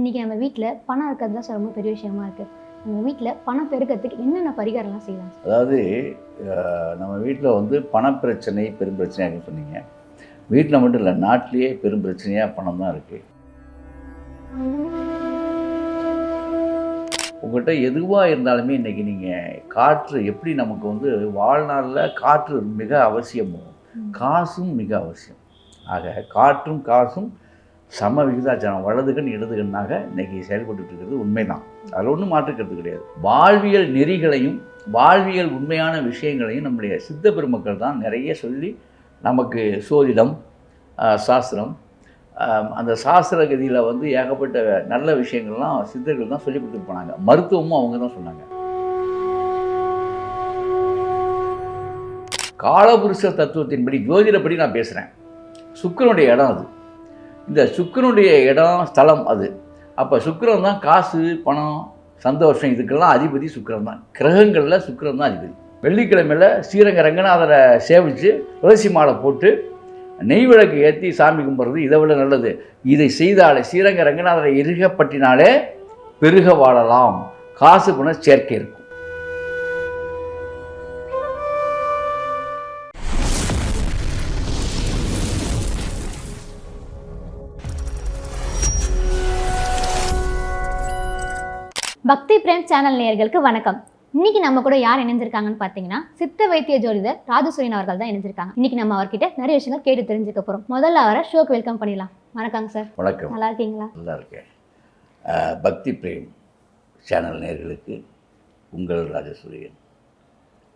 இன்றைக்கி நம்ம வீட்டில் பணம் இருக்கிறது தான் ரொம்ப பெரிய விஷயமா இருக்குது நம்ம வீட்டில் பணம் பெருக்கிறதுக்கு என்னென்ன பரிகாரம்லாம் செய்யலாம்? அதாவது நம்ம வீட்டில் வந்து பணப்பிரச்சனை பெரும் பிரச்சனையாக சொன்னீங்க. வீட்டில் மட்டும் இல்லை நாட்டிலேயே பெரும் பிரச்சனையாக பணம் தான் இருக்குது உங்கள்கிட்ட எதுவாக இருந்தாலுமே இன்றைக்கி நீங்கள் காற்று எப்படி நமக்கு வந்து வாழ்நாளில் காற்று மிக அவசியமோ காசும் மிக அவசியம். ஆக காற்றும் காசும் சம விகிதாச்சாரம். வலதுகண் இடதுகண்ணாக இன்னைக்கு செயல்பட்டு இருக்கிறது உண்மைதான். அதில் ஒன்றும் மாற்றுக்கிறது கிடையாது. வாழ்வியல் நெறிகளையும் வாழ்வியல் உண்மையான விஷயங்களையும் நம்முடைய சித்த பெருமக்கள் தான் நிறைய சொல்லி நமக்கு சோதிடம் சாஸ்திரம் அந்த சாஸ்திர கதியில் வந்து ஏகப்பட்ட நல்ல விஷயங்கள்லாம் சித்தர்கள் தான் சொல்லி கொடுத்துட்டு போனாங்க. மருத்துவமும் அவங்க தான் சொன்னாங்க. காலபுருஷ தத்துவத்தின்படி ஜோதிடப்படி நான் பேசுகிறேன் சுக்கிரனுடைய இடம் அது. இந்த சுக்கிரனுடைய இடம் ஸ்தலம் அது. அப்போ சுக்கரன் தான் காசு பணம் சந்தோஷம் இதுக்கெல்லாம் அதிபதி சுக்கரன் தான். கிரகங்களில் சுக்கரன் தான் அதிபதி. வெள்ளிக்கிழமையில் ஸ்ரீரங்க ரங்கநாதரை சேவித்து துளசி மாலை போட்டு நெய் விளக்கு ஏற்றி சாமி கும்பிட்றது இதை விட நல்லது. இதை செய்தாலே ஸ்ரீரங்க ரங்கநாதரை எருகப்பட்டினாலே பெருக வாழலாம். காசு குண சேர்க்கை இருக்கும். பக்தி பிரேம் சேனல் நேயர்களுக்கு வணக்கம். இன்னைக்கு நம்ம கூட யார் இணைஞ்சிருக்காங்கன்னு பார்த்தீங்கன்னா சித்த வைத்திய ஜோதிடர் ராஜசூரியன் அவர்கள் தான் இணைஞ்சிருக்காங்க இன்னைக்கு நம்ம அவர்கிட்ட நிறைய விஷயங்கள் கேட்டு தெரிஞ்சுக்க போறோம். முதல்ல அவரை ஷோக்கு வெல்கம் பண்ணிடலாம். வணக்கங்க சார். வணக்கம். நல்லா இருக்கீங்களா? நல்லா இருக்கேன். பக்தி பிரேம் சேனல் நேர்களுக்கு உங்கள் ராஜசூரியன்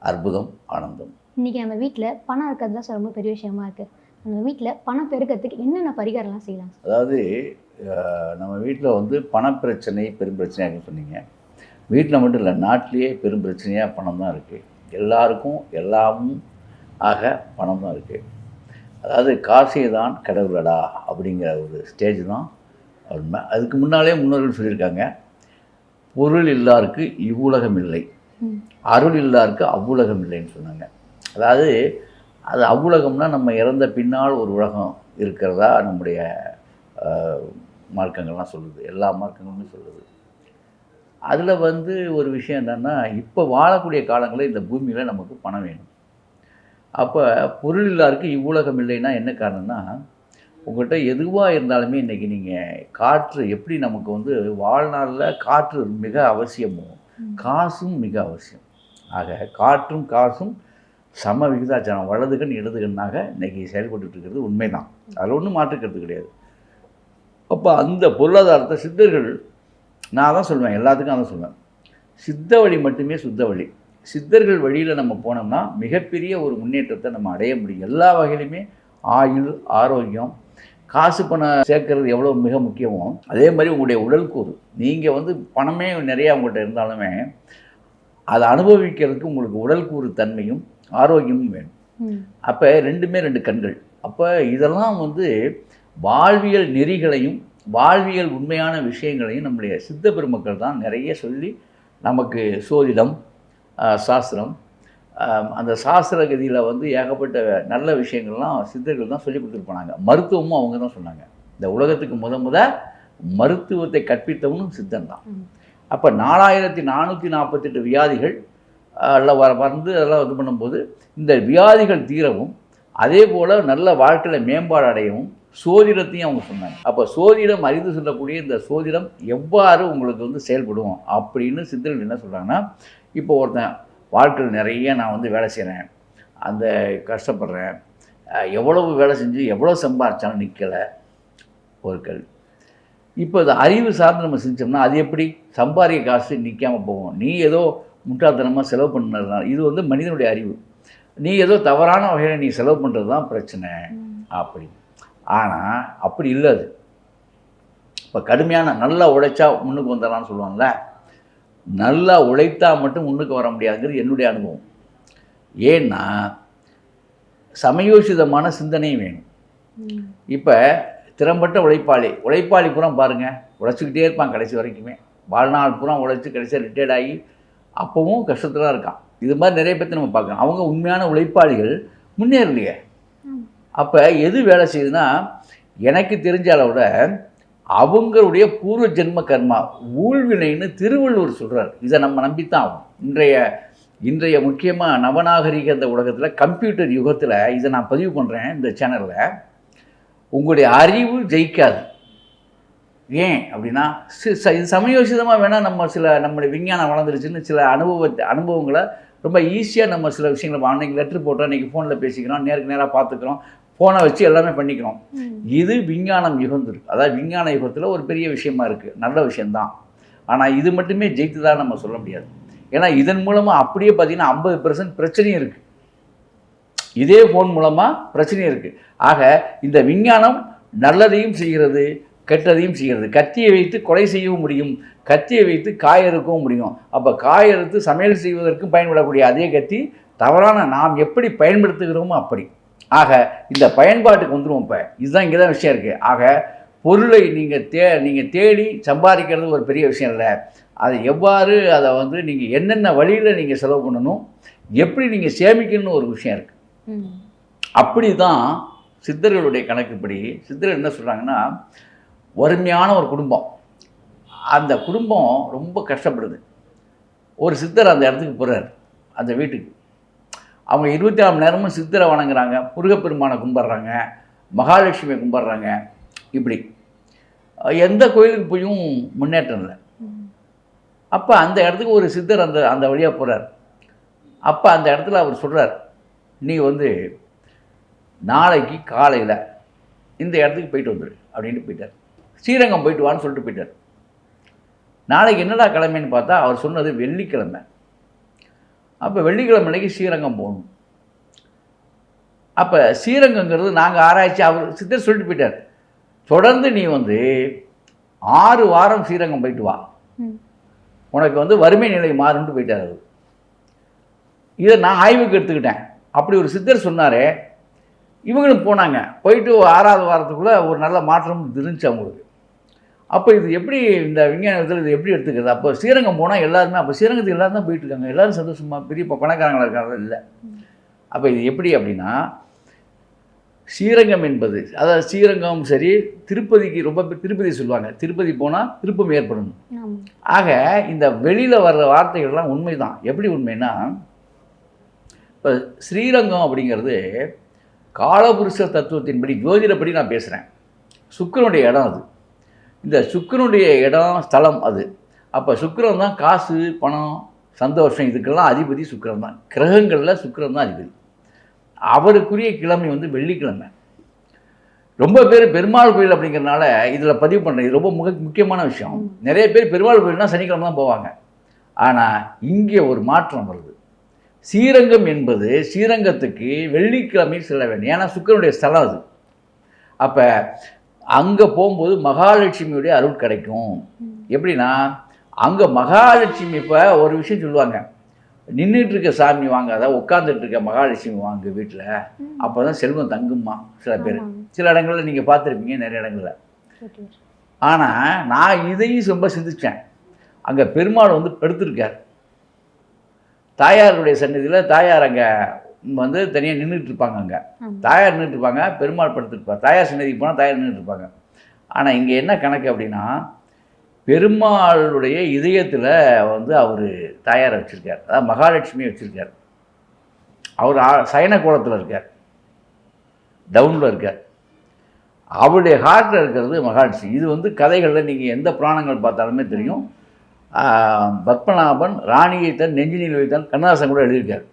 அற்புதம் ஆனந்தம். இன்னைக்கு நம்ம வீட்டில் பணம் இருக்கிறது தான் சார் ரொம்ப பெரிய விஷயமா இருக்கு. நம்ம வீட்டில் பணம் பெருக்கிறதுக்கு என்னென்ன பரிகாரம்லாம் செய்யலாம் அதாவது நம்ம வீட்டில் வந்து பணப்பிரச்சனை பெரும் பிரச்சனையாக சொன்னீங்க. வீட்டில் மட்டும் இல்லை நாட்டிலேயே பெரும் பிரச்சனையாக பணம் தான் இருக்குது எல்லாருக்கும் எல்லாமும் ஆக பணம் தான் இருக்குது அதாவது காசே தான் கடவுளடா அப்படிங்கிற ஒரு ஸ்டேஜ் தான் உண்மை. அதுக்கு முன்னாலே முன்னோர்கள் சொல்லியிருக்காங்க பொருள் இல்லாருக்கு இவ்வுலகம் இல்லை. அருள் இல்லாருக்கு அவ்வுலகம் இல்லைன்னு சொன்னாங்க. அதாவது அது அவ்வுலகம்னா நம்ம இறந்த பின்னால் ஒரு உலகம் இருக்கிறதா நம்முடைய மார்க்கங்கள்லாம் சொல்லுது. எல்லா மார்க்கங்களுமே சொல்லுது. அதில் வந்து ஒரு விஷயம் என்னென்னா இப்போ வாழக்கூடிய காலங்களில் இந்த பூமியில் நமக்கு பணம் வேணும். அப்போ பொருள் இல்லாருக்கு இவ்வுலகம் இல்லைன்னா என்ன காரணம்னா உங்கள்கிட்ட எதுவாக இருந்தாலுமே இன்றைக்கி நீங்கள் காற்று எப்படி நமக்கு வந்து வாழ்நாளில் காற்று மிக அவசியமோ. காசும் மிக அவசியம். ஆக காற்றும் காசும் சம விகிதாச்சாரம் வலதுகன் இடதுகண்ணாக இன்னைக்கு செயல்பட்டு இருக்கிறது உண்மைதான். அதில் ஒன்றும் மாற்றுக்கிறது கிடையாது. அப்போ அந்த பொருளாதாரத்தை சித்தர்கள் நான் தான் சொல்லுவேன் எல்லாத்துக்கும் அதான் சொல்லுவேன் சித்த வழி மட்டுமே சுத்த வழி. சித்தர்கள் வழியில் நம்ம போனோம்னா மிகப்பெரிய ஒரு முன்னேற்றத்தை நம்ம அடைய முடியும். எல்லா வகையிலுமே ஆயுள் ஆரோக்கியம் காசு பணம் சேர்க்கறது எவ்வளோ மிக முக்கியமோ அதே மாதிரி உங்களுடைய உடல் கூறு. நீங்கள் வந்து பணமே நிறையா உங்கள்கிட்ட இருந்தாலுமே அதை அனுபவிக்கிறதுக்கு உங்களுக்கு உடல் கூறு தன்மையும் ஆரோக்கியமும் வேணும். அப்போ ரெண்டுமே ரெண்டு கண்கள். அப்போ இதெல்லாம் வந்து வாழ்வியல் நெறிகளையும் வாழ்வியல் உண்மையான விஷயங்களையும் நம்முடைய சித்த பெருமக்கள் தான் நிறைய சொல்லி நமக்கு சோதிடம் சாஸ்திரம் அந்த சாஸ்திர கதியில் வந்து ஏகப்பட்ட நல்ல விஷயங்கள்லாம் சித்தர்கள் தான் சொல்லி கொடுத்துட்டு போனாங்க. மருத்துவமும் அவங்க தான் சொன்னாங்க. இந்த உலகத்துக்கு முத முத மருத்துவத்தை கற்பித்தவனும் சித்தன் தான். அப்போ நாலாயிரத்தி நானூற்றி நாற்பத்தெட்டு வியாதிகள் எல்லாம் வர வந்து அதெல்லாம் இது பண்ணும்போது இந்த வியாதிகள் தீரவும் அதே போல் நல்ல வாழ்க்கையில் மேம்பாடு அடையவும் சோதிடத்தையும் அவங்க சொன்னாங்க. அப்போ சோதிடம் அறிந்து சொல்லக்கூடிய இந்த சோதிடம் எவ்வாறு உங்களுக்கு வந்து செயல்படும்? அப்படின்னு சித்தர்கள் என்ன சொல்கிறாங்கன்னா இப்போ ஒருத்தன் வாழ்க்கையில் நிறைய நான் வந்து வேலை செய்கிறேன் அந்த கஷ்டப்படுறேன். எவ்வளவு வேலை செஞ்சு எவ்வளோ சம்பாதிச்சாலும் நிற்கலை ஒரு கேள்வி. இப்போ இந்த அறிவு சார்ந்து நம்ம செஞ்சோம்னா அது எப்படி? சம்பாதிக்க காசு நிற்காமல் போகும். நீ ஏதோ முட்டாள்தனமாக செலவு பண்ணதுனால இது வந்து மனிதனுடைய அறிவு. நீ ஏதோ தவறான வகையில் நீ செலவு பண்ணுறது தான் பிரச்சனை. ம். ஆனால் அப்படி இல்லை அது. இப்போ கடுமையான நல்லா உழைச்சா முன்னுக்கு வந்துடலாம்னு சொல்லுவாங்கள்ல நல்லா உழைத்தா மட்டும் முன்னுக்கு வர முடியாதுங்கிறது என்னுடைய அனுபவம். ஏன்னா சமயோசிதமான சிந்தனையும் வேணும். இப்போ திறம்பட்ட உழைப்பாளி உழைப்பாளி பூரா பாருங்கள் உழைச்சிக்கிட்டே இருப்பான் கடைசி வரைக்குமே. வாழ்நாள் பூரா உழைச்சி கடைசியாக ரிட்டையர்ட் ஆகி அப்போவும் கஷ்டத்தில் தான் இருக்கான். இது மாதிரி நிறைய பேர்த்த நம்ம பார்க்கலாம். அவங்க உண்மையான உழைப்பாளிகள் முன்னேறலையே. அப்போ எது வேலை செய்யுதுன்னா எனக்கு தெரிஞ்ச அளவில் அவங்களுடைய பூர்வ ஜென்ம கர்மா ஊழ்வினைன்னு திருவள்ளுவர் சொல்கிறார் இதை நம்ம நம்பித்தான் ஆகும் இன்றைய இன்றைய முக்கியமாக நவநாகரிக இந்த உலகத்தில் கம்ப்யூட்டர் யுகத்தில் இதை நான் பதிவு பண்ணுறேன் இந்த சேனலில் உங்களுடைய அறிவு ஜெயிக்காது. ஏன் அப்படின்னா இது சமயோசிதமாக வேணால் நம்ம சில நம்மளுடைய விஞ்ஞானம் வளர்ந்துருச்சுன்னு சில அனுபவத்தை அனுபவங்களை ரொம்ப ஈஸியாக நம்ம சில விஷயங்களை அன்னைக்கு லெட்ரு போட்டோம் இன்றைக்கி ஃபோனில் பேசிக்கிறோம் நேருக்கு நேராக பார்த்துக்கிறோம். ஃபோனை வச்சு எல்லாமே பண்ணிக்கிறோம். இது விஞ்ஞானம் யுகம் இருக்கு அதாவது விஞ்ஞான யுகத்தில் ஒரு பெரிய விஷயமா இருக்குது நல்ல விஷயம்தான். ஆனால் இது மட்டுமே ஜெயித்துதான் நம்ம சொல்ல முடியாது. ஏன்னா இதன் மூலமாக அப்படியே பார்த்தீங்கன்னா ஐம்பது பெர்சன்ட் பிரச்சனையும் இருக்குது இதே ஃபோன் மூலமாக பிரச்சனையும் இருக்குது ஆக இந்த விஞ்ஞானம் நல்லதையும் செய்கிறது கெட்டதையும் செய்கிறது. கத்தியை வைத்து கொலை செய்யவும் முடியும். கத்தியை வைத்து காய் அறுக்கவும் முடியும். அப்போ காய் அறுத்து சமையல் செய்வதற்கும் பயன்படக்கூடிய அதே கத்தி தவறான நாம் எப்படி பயன்படுத்துகிறோமோ அப்படி. ஆக இந்த பயன்பாட்டுக்கு வந்துருவோம் இப்போ. இதுதான் இங்கே தான் விஷயம் இருக்குது ஆக பொருளை நீங்கள் தே நீங்கள் தேடி சம்பாதிக்கிறது ஒரு பெரிய விஷயம் இல்லை. அதை எவ்வாறு அதை வந்து நீங்கள் என்னென்ன வழியில் நீங்கள் செலவு பண்ணணும் எப்படி நீங்கள் சேமிக்கணும்னு ஒரு விஷயம் இருக்குது. அப்படி தான் சித்தர்களுடைய கணக்குப்படி சித்தர்கள் என்ன சொல்கிறாங்கன்னா வறுமையான ஒரு குடும்பம். அந்த குடும்பம் ரொம்ப கஷ்டப்படுது. ஒரு சித்தர் அந்த இடத்துக்கு போகிறார் அந்த வீட்டுக்கு. அவங்க இருபத்தி நாலு மணி நேரமும் சித்தரை வணங்குறாங்க முருகப்பெருமானை கும்பிட்றாங்க மகாலட்சுமியை கும்பிட்றாங்க. இப்படி. எந்த கோயிலுக்கு போயும் முன்னேற்றம் இல்லை. அப்போ அந்த இடத்துக்கு ஒரு சித்தர் அந்த அந்த வழியாக போகிறார் அப்போ அந்த இடத்துல அவர் சொல்கிறார் நீ வந்து நாளைக்கு காலையில் இந்த இடத்துக்கு போயிட்டு வந்துடு அப்படின்ட்டு போயிட்டார். ஸ்ரீரங்கம் போயிட்டு வான்னு சொல்லிட்டு போயிட்டார். நாளைக்கு என்னடா கிழமைன்னு பார்த்தா அவர் சொன்னது வெள்ளிக்கிழமை. அப்போ வெள்ளிக்கிழமை அன்னைக்கு ஸ்ரீரங்கம் போகணும். அப்போ ஸ்ரீரங்கங்கிறது நாங்கள் ஆராய்ச்சி அவர் சித்தர் சொல்லிட்டு போயிட்டார். தொடர்ந்து நீ வந்து ஆறு வாரம் ஸ்ரீரங்கம் போயிட்டு வா. உனக்கு வந்து வறுமை நிலை மாறும்னு போயிட்டார் அவர். இதை நான் ஆய்வுக்கு எடுத்துக்கிட்டேன். அப்படி ஒரு சித்தர் சொன்னாரே. இவங்களும் போனாங்க. போயிட்டு ஆறாவது வாரத்துக்குள்ளே ஒரு நல்ல மாற்றம் இருந்துச்சு அவங்களுக்கு. அப்போ இது எப்படி இந்த விஞ்ஞானத்தில் இது எப்படி எடுத்துக்கிறது? அப்போ ஸ்ரீரங்கம் போனால் எல்லாருமே அப்போ ஸ்ரீரங்கத்துக்கு எல்லாரும் தான் போயிட்டு இருக்காங்க. எல்லாரும் சந்தோஷமா பெரிய இப்போ பணக்காரங்களா இருக்காங்க இல்லை. அப்போ இது எப்படி அப்படின்னா ஸ்ரீரங்கம் என்பது அதாவது ஸ்ரீரங்கம் சரி திருப்பதிக்கு ரொம்ப திருப்பதி சொல்லுவாங்க. திருப்பதி போனால் திருப்பம் ஏற்படும். ஆமா. ஆக இந்த வெளியில் வர்ற வார்த்தைகள்லாம் உண்மைதான். எப்படி உண்மைன்னா இப்போ ஸ்ரீரங்கம் அப்படிங்கிறது காலபுருஷ தத்துவத்தின்படி ஜோதிடப்படி நான் பேசுகிறேன் சுக்கிரனுடைய இடம் அது. இந்த சுக்கிரனுடைய இடம் ஸ்தலம் அது. அப்போ சுக்கரன் தான் காசு பணம் சந்தோஷம் இதுக்கெல்லாம் அதிபதி சுக்கரன் தான். கிரகங்களில் சுக்கரன் தான் அதிபதி. அவருக்குரிய கிழமை வந்து வெள்ளிக்கிழமை. ரொம்ப பேர் பெருமாள் கோயில் அப்படிங்கிறனால இதில் பதிவு பண்ணுறேன் இது ரொம்ப முக முக்கியமான விஷயம். நிறைய பேர் பெருமாள் கோயில்னா சனிக்கிழமை தான் போவாங்க. ஆனால் இங்கே ஒரு மாற்றம் வருது. ஸ்ரீரங்கம் என்பது ஸ்ரீரங்கத்துக்கு வெள்ளிக்கிழமை செல்ல வேண்டும். ஏன்னா சுக்கிரனுடைய ஸ்தலம் அது. அப்போ அங்கே போகும்போது மகாலட்சுமியுடைய அருள் கிடைக்கும். எப்படின்னா அங்கே மகாலட்சுமி இப்போ ஒரு விஷயம் சொல்லுவாங்க. நின்றுட்டு இருக்க சாமி வாங்காத உட்காந்துட்டு இருக்க மகாலட்சுமி வாங்க வீட்டில் அப்போ தான் செல்வம் தங்குமா சில பேர். சில இடங்களில் நீங்கள் பார்த்துருப்பீங்க நிறைய இடங்களில். ஆனால் நான் இதையும் ரொம்ப சிந்திச்சேன். அங்கே பெருமாள் வந்து படுத்திருக்கார். தாயாருடைய சன்னதியில் தாயார் அங்கே வந்து தனியாக நின்றுட்டு இருப்பாங்க அங்கே. தாயார் நின்றுட்டு இருப்பாங்க பெருமாள் படுத்துருப்பார் தாயார் சன்னதிக்கு போனால் தாயார் நின்றுட்டு இருப்பாங்க. ஆனால் இங்கே என்ன கணக்கு அப்படின்னா பெருமாளுடைய இதயத்தில் வந்து அவர் தாயாரை வச்சுருக்கார். அதாவது மகாலட்சுமியை வச்சுருக்கார். அவர் சயன கோலத்தில் இருக்கார். டவுனில் இருக்கார். அவருடைய ஹார்ட்டில் இருக்கிறது மகாலட்சுமி. இது வந்து கதைகளில் நீங்கள் எந்த புராணங்கள் பார்த்தாலுமே தெரியும். பத்மநாபன் ராணியை தன் நெஞ்சினில் வைத்தான் கண்ணதாசன் கூட எழுதியிருக்கார்.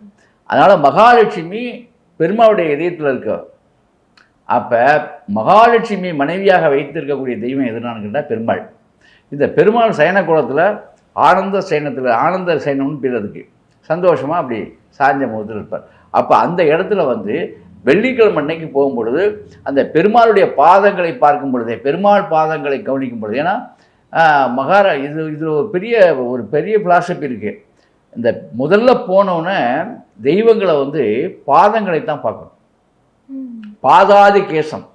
அதனால் மகாலட்சுமி பெருமாளுடைய இதயத்தில் இருக்க. அப்போ மகாலட்சுமி மனைவியாக வைத்திருக்கக்கூடிய தெய்வம் எதுனான்னு கேட்டால் பெருமாள். இந்த பெருமாள் சயன குளத்தில் ஆனந்த சயனத்தில் ஆனந்த சயனம்னு பேர் அதுக்கு. சந்தோஷமாக அப்படி சாஞ்ச முகத்தில் இருப்பார். அப்போ அந்த இடத்துல வந்து வெள்ளிக்கிழமை அன்னைக்கு போகும்பொழுது அந்த பெருமாளுடைய பாதங்களை பார்க்கும் பொழுதே பெருமாள் பாதங்களை கவனிக்கும் பொழுது ஏன்னா மகாரா இது இதில் ஒரு பெரிய ஒரு பெரிய ஃபிலாசபி இருக்குது இந்த முதல்ல போனோன்னே தெய்வங்களை வந்து பாதங்களை தான் பார்க்கணும். பாதாதி கேசம்.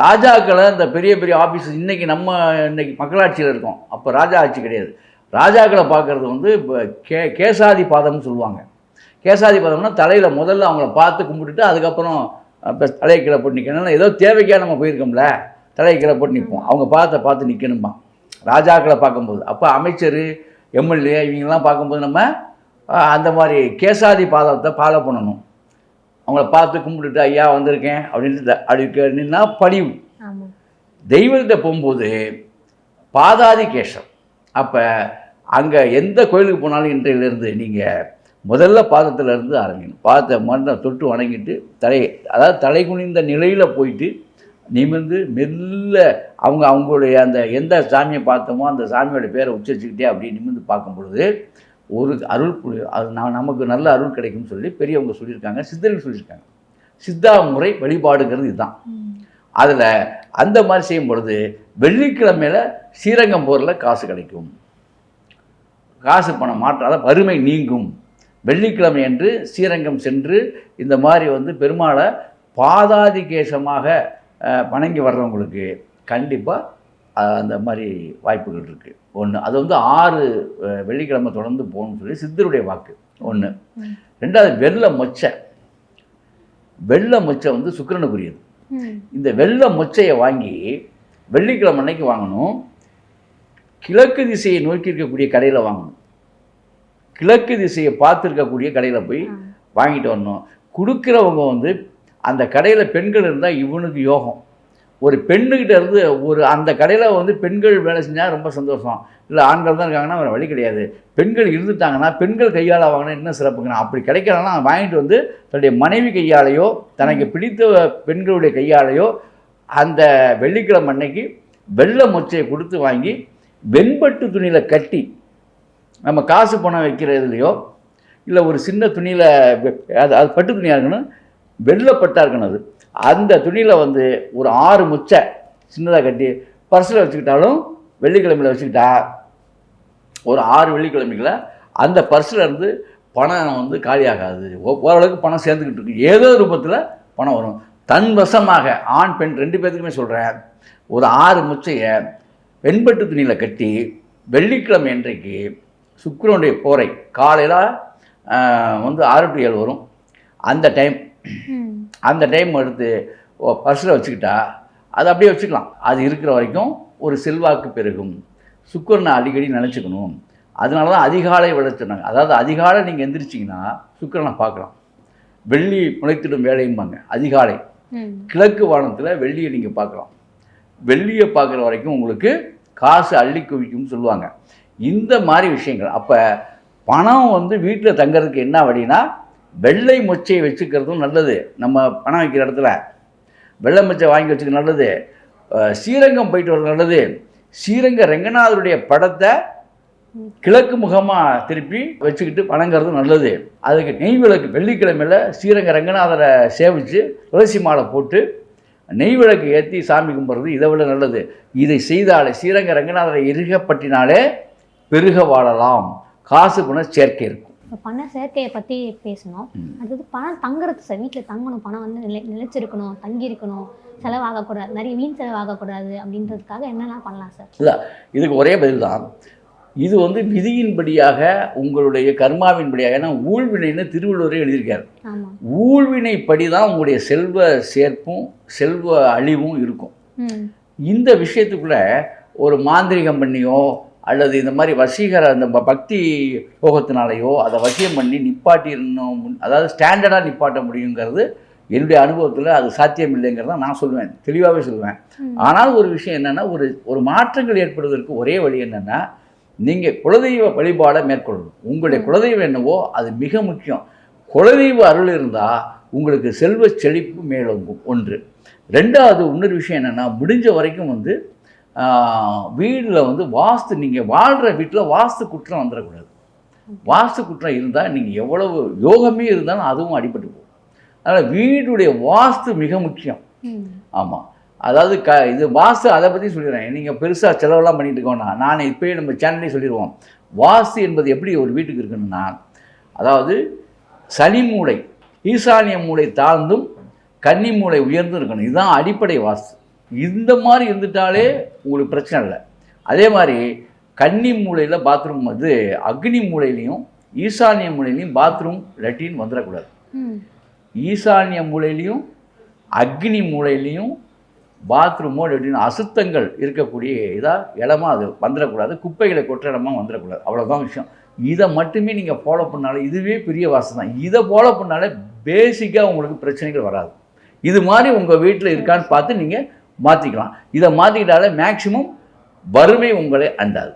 ராஜாக்களை இந்த பெரிய பெரிய ஆஃபீஸ் இன்னைக்கு நம்ம இன்னைக்கு மக்களாட்சியில் இருக்கோம். அப்போ ராஜா ஆட்சி கிடையாது. ராஜாக்களை பார்க்குறது வந்து இப்போ கே கேசாதி பாதம்னு சொல்லுவாங்க. கேசாதி பாதம்னா தலையில் முதல்ல அவங்கள பார்த்து கும்பிட்டுட்டு அதுக்கப்புறம் இப்போ தலையை கீழே போட்டு நிற்கணும் ஏதோ தேவைக்காக நம்ம போயிருக்கோம்ல. தலையை கீழே போட்டு நிற்போம் அவங்க பார்த்த பார்த்து நிற்கணுமா ராஜாக்களை பார்க்கும்போது. அப்போ அமைச்சர் எம்எல்ஏ இவங்கெல்லாம் பார்க்கும்போது நம்ம அந்த மாதிரி கேசாதி பாதத்தை ஃபாலோ பண்ணணும். அவங்கள பார்த்து கும்பிட்டுட்டு ஐயா வந்திருக்கேன் அப்படின்ட்டு அப்படி நின்னா பணிவு தெய்வத்தை போகும்போது பாதாதி கேசம். அப்போ அங்கே எந்த கோயிலுக்கு போனாலும் இன்றையிலேருந்து நீங்கள் முதல்ல பாதத்துல இருந்து ஆரம்பிக்கணும். பாதத்தை மண்ணை தொட்டு வணங்கிட்டு தலை அதாவது தலை குனிந்த நிலையில் போயிட்டு நிமிர்ந்து மெல்ல அவங்க அவங்களுடைய அந்த எந்த சாமியை பார்த்தோமோ அந்த சாமியோட பேரை உச்சரிச்சுக்கிட்டே அப்படியே நிமிர்ந்து பார்க்கும் பொழுது ஒரு அருள் அது நான் நமக்கு நல்ல அருள் கிடைக்கும்னு சொல்லி பெரியவங்க சொல்லியிருக்காங்க சித்தர்கள் சொல்லியிருக்காங்க. சித்தா முறை வழிபாடுங்கிறது இதுதான். அதில் அந்த மாதிரி செய்யும் பொழுது வெள்ளிக்கிழமையில ஸ்ரீரங்கம் போரில் காசு கிடைக்கும். காசு பணம் மாற்றாத வறுமை நீங்கும். வெள்ளிக்கிழமை என்று ஸ்ரீரங்கம் சென்று இந்த மாதிரி வந்து பெருமாளை பாதாதிகேசமாக வணங்கி வர்றவங்களுக்கு கண்டிப்பாக அந்த மாதிரி வாய்ப்புகள் இருக்குது ஒன்று அது வந்து ஆறு வெள்ளிக்கிழமை தொடர்ந்து போகணும்னு சொல்லி சித்தருடைய வாக்கு. ஒன்று. ரெண்டாவது வெள்ளை மொச்சை. வெள்ளை மொச்சை வந்து சுக்கிரனுக்குரியது. இந்த வெள்ளை மொச்சையை வாங்கி வெள்ளிக்கிழமை அன்னைக்கு வாங்கணும். கிழக்கு திசையை நோக்கி இருக்கக்கூடிய கடையில் வாங்கணும். கிழக்கு திசையை பார்த்துருக்கக்கூடிய கடையில் போய். வாங்கிட்டு வரணும். கொடுக்குறவங்க வந்து அந்த கடையில் பெண்கள் இருந்தால் இவனுக்கு யோகம். ஒரு பெண்ணுக்கிட்ட இருந்து ஒரு அந்த கடையில் வந்து பெண்கள் வேலை செஞ்சால் ரொம்ப சந்தோஷம். இல்லை ஆண்கள் தான் இருக்காங்கன்னா வேறு வழி கிடையாது. பெண்கள் இருந்துட்டாங்கன்னா பெண்கள் கையால் வாங்கினா இன்னும் சிறப்புங்கண்ணா அப்படி கிடைக்கலன்னா வாங்கிட்டு வந்து தன்னுடைய மனைவி கையாலேயோ தனக்கு பிடித்த பெண்களுடைய கையாலேயோ அந்த வெள்ளிக்கிழமை அன்னைக்கு வெள்ளை மொச்சையை கொடுத்து வாங்கி வெண்பட்டு துணியில் கட்டி நம்ம காசு பணம் வைக்கிறதுலையோ இல்லை ஒரு சின்ன துணியில் அது அது பட்டு துணியாக இருக்கணும் வெள்ளப்பட்டா இருக்கணும் அது. அந்த துணியில் வந்து ஒரு ஆறு முச்சை சின்னதாக கட்டி பர்ஸில் வச்சுக்கிட்டாலும் வெள்ளிக்கிழமையில் வச்சுக்கிட்டா ஒரு ஆறு வெள்ளிக்கிழமைகளை அந்த பர்ஸில் இருந்து பணம் வந்து காலியாகாது. ஓ- ஓரளவுக்கு பணம் சேர்ந்துக்கிட்டு இருக்கு. ஏதோ ரூபத்தில் பணம் வரும். தன்வசமாக ஆண் பெண் ரெண்டு பேர்த்துக்குமே சொல்கிறேன் ஒரு ஆறு முச்சையை வெண்பட்டு துணியில் கட்டி வெள்ளிக்கிழமை அன்றைக்கு சுக்கரனுடைய போரை காலையில் வந்து ஆறு டு ஏழு வரும். அந்த டைம் அந்த டைம் எடுத்து பர்ஸில் வச்சுக்கிட்டா அது அப்படியே வச்சுக்கலாம். அது இருக்கிற வரைக்கும் ஒரு செல்வாக்கு பெருகும். சுக்கரனை அடிக்கடி நினச்சிக்கணும். அதனால தான் அதிகாலை விட சொன்னாங்க. அதாவது அதிகாலை நீங்கள் எந்திரிச்சிங்கன்னா சுக்கிரனை பார்க்கலாம். வெள்ளி முளைத்திடும் வேலையும்பாங்க அதிகாலை. கிழக்கு வானத்தில் வெள்ளியை நீங்கள் பார்க்கலாம். வெள்ளியை பார்க்குற வரைக்கும் உங்களுக்கு காசு அள்ளி குவிக்கும்னு சொல்லுவாங்க. இந்த மாதிரி விஷயங்கள். அப்போ பணம் வந்து வீட்டில் தங்கறதுக்கு என்ன வழினா வெள்ளை மொச்சையை வச்சுக்கிறதும் நல்லது. நம்ம பணம் வைக்கிற இடத்துல வெள்ளை மொச்சை வாங்கி வச்சுக்க நல்லது. ஸ்ரீரங்கம் போயிட்டு வர நல்லது. ஸ்ரீரங்க ரெங்கநாதருடைய படத்தை கிழக்கு முகமாக திருப்பி வச்சுக்கிட்டு வணங்குறது நல்லது. அதுக்கு நெய் விளக்கு வெள்ளிக்கிழமையில் ஸ்ரீரங்க ரங்கநாதரை சேவித்து துளசி மாலை போட்டு நெய் விளக்கு ஏற்றி சாமி கும்பிட்றது இதை விட நல்லது. இதை செய்தாலே ஸ்ரீரங்க ரங்கநாதரை இருகப்பட்டினாலே பெருக வாழலாம். காசு குண சேர்க்கை இருக்கும். இப்போ பண சேர்க்கையை பற்றி பேசணும். அடுத்தது பணம் தங்குறது சார். வீட்டில் தங்கணும். பணம் வந்து நிலை நிலைச்சிருக்கணும். தங்கி இருக்கணும் செலவாகக்கூடாது. நிறைய வீண் செலவாகக்கூடாது அப்படின்றதுக்காக என்னெல்லாம் பண்ணலாம் சார்? இல்லை இதுக்கு ஒரே பதில் தான். இது வந்து விதியின்படியாக உங்களுடைய கர்மாவின்படியாக ஏன்னா ஊழ்வினைன்னு திருவள்ளுவரே எழுதியிருக்காரு. ஊழ்வினைப்படி தான் உங்களுடைய செல்வ சேர்ப்பும் செல்வ அழிவும் இருக்கும். இந்த விஷயத்துக்குள்ள ஒரு மாந்திரிகம் பண்ணியோ அல்லது இந்த மாதிரி வசீகர அந்த பக்தி யோகத்தினாலேயோ அதை வசியம் பண்ணி நிப்பாட்டிடணும் அதாவது ஸ்டாண்டர்டாக நிப்பாட்ட முடியுங்கிறது என்னுடைய அனுபவத்தில் அது சாத்தியம் இல்லைங்கிறத நான் சொல்லுவேன். தெளிவாகவே சொல்லுவேன். ஆனால் ஒரு விஷயம் என்னென்னா ஒரு ஒரு மாற்றங்கள் ஏற்படுவதற்கு ஒரே வழி என்னென்னா நீங்கள் குலதெய்வ வழிபாடை மேற்கொள்ளணும். உங்களுடைய குலதெய்வம் என்னவோ அது மிக முக்கியம். குலதெய்வ அருள் இருந்தால் உங்களுக்கு செல்வ செழிப்பு மேலோங்கும். ஒன்று. ரெண்டாவது இன்னொரு விஷயம் என்னென்னா முடிஞ்ச வரைக்கும் வந்து வீட்டில் வந்து வாஸ்து நீங்கள் வாழ்கிற வீட்டில் வாஸ்து குற்றம் வந்துடக்கூடாது வாஸ்து குற்றம் இருந்தால் நீங்கள் எவ்வளவு யோகமே இருந்தாலும் அதுவும் அடிபட்டு போகும். அதனால் வீடுடைய வாஸ்து மிக முக்கியம். ஆமாம் அதாவது க இது வாஸ்து அதை பற்றி சொல்லிடுறேன். நீங்கள் பெருசாக செலவெல்லாம் பண்ணிட்டு இருக்கோம்னா நான் இப்போயே நம்ம சேனல்லே சொல்லிடுவோம். வாஸ்து என்பது எப்படி ஒரு வீட்டுக்கு இருக்குன்னா அதாவது சனி மூளை ஈசானிய மூளை தாழ்ந்தும் கன்னி மூளை உயர்ந்தும் இருக்கணும். இதுதான் அடிப்படை வாஸ்து. இந்த மாதிரி இருந்துட்டாலே உங்களுக்கு பிரச்சனை இல்லை. அதே மாதிரி கன்னி மூலையில் பாத்ரூம் வந்து அக்னி மூலையிலையும் ஈசானிய மூலையிலையும் பாத்ரூம் லெட்டின் வந்துடக்கூடாது. ஈசானிய மூலையிலையும் அக்னி மூலையிலையும் பாத்ரூமோ எப்படின்னா அசுத்தங்கள் இருக்கக்கூடிய இதாக இடமா அது வந்துடக்கூடாது. குப்பைகளை கொட்டுற இடமா வந்துடக்கூடாது. அவ்வளோதான் விஷயம். இதை மட்டுமே நீங்கள் ஃபாலோ பண்ணாலே இதுவே பெரிய வாசம் தான் இதை ஃபாலோ பண்ணாலே பேசிக்காக உங்களுக்கு பிரச்சனைகள் வராது. இது மாதிரி உங்கள் வீட்டில் இருக்கான்னு பார்த்து நீங்கள் மாற்றிக்கலாம் இதை மாற்றிக்கிட்டாலே மேக்சிமம் வறுமை உங்களை அண்டாது.